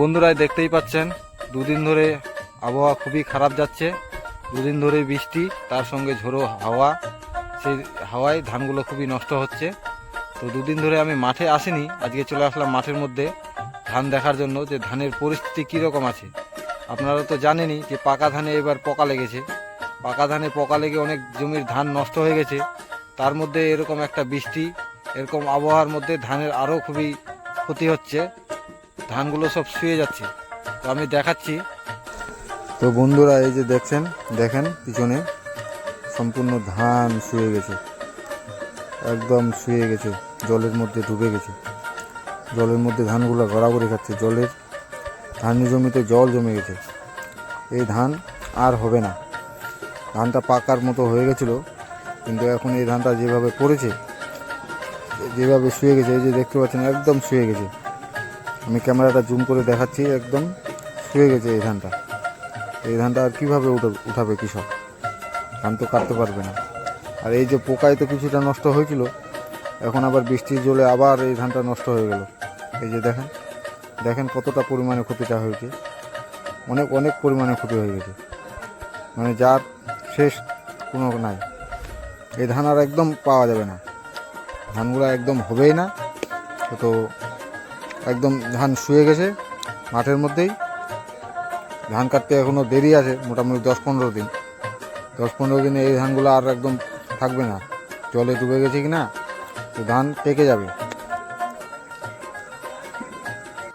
বন্ধুরা দেখতেই পাচ্ছেন, দুদিন ধরে আবহাওয়া খুবই খারাপ যাচ্ছে। দুদিন ধরে বৃষ্টি, তার সঙ্গে ঝোড়ো হাওয়া। সেই হাওয়ায় ধানগুলো খুবই নষ্ট হচ্ছে। তো দুদিন ধরে আমি মাঠে আসিনি, আজকে চলে আসলাম মাঠের মধ্যে ধান দেখার জন্য যে ধানের পরিস্থিতি কীরকম আছে। আপনারা তো জানেনই যে পাকা ধানে এবার পোকা লেগেছে। পাকা ধানে পোকা লেগে অনেক জমির ধান নষ্ট হয়ে গেছে। তার মধ্যে এরকম একটা বৃষ্টি, এরকম আবহাওয়ার মধ্যে ধানের আরও খুবই ক্ষতি হচ্ছে। ধানগুলো সব শুয়ে যাচ্ছে। তো আমি দেখাচ্ছি। তো বন্ধুরা, এই যে দেখছেন, দেখেন পিছনে সম্পূর্ণ ধান শুয়ে গেছে। একদম শুয়ে গেছে, জলের মধ্যে ডুবে গেছে। জলের মধ্যে ধানগুলো গড়াগড়ি খাচ্ছে, জলের ধান জমিতে জল জমে গেছে। এই ধান আর হবে না। ধানটা পাকার মতো হয়ে গেছিল, কিন্তু এখন এই ধানটা যেভাবে পড়েছে, যেভাবে শুয়ে গেছে, এই যে দেখতে পাচ্ছেন, একদম শুয়ে গেছে। আমি ক্যামেরাটা জুম করে দেখাচ্ছি একদম। শুয়ে গেছে এই ধানটা। এই ধানটা আর কীভাবে উঠে, উঠাবে কৃষক? ধান তো কাটতে পারবে না। আর এই যে পোকায় তো কিছুটা নষ্ট হয়েছিল, এখন আবার বৃষ্টির জলে আবার এই ধানটা নষ্ট হয়ে গেল। এই যে দেখেন দেখেন কতটা পরিমাণে ক্ষতিটা হয়েছে। অনেক অনেক পরিমাণে ক্ষতি হয়ে গেছে। মানে যার শেষ কোনো নাই। এই ধান আর একদম পাওয়া যাবে না। ধানগুলো একদম হবেই না। তো একদম ধান শুয়ে গেছে মাঠের মধ্যেই। ধান কাটতে এখনও দেরি আছে, মোটামুটি দশ পনেরো দিন। দশ পনেরো দিনে এই ধানগুলো আর একদম থাকবে না। জলে ডুবে গেছে কি না তো ধান পেকে যাবে।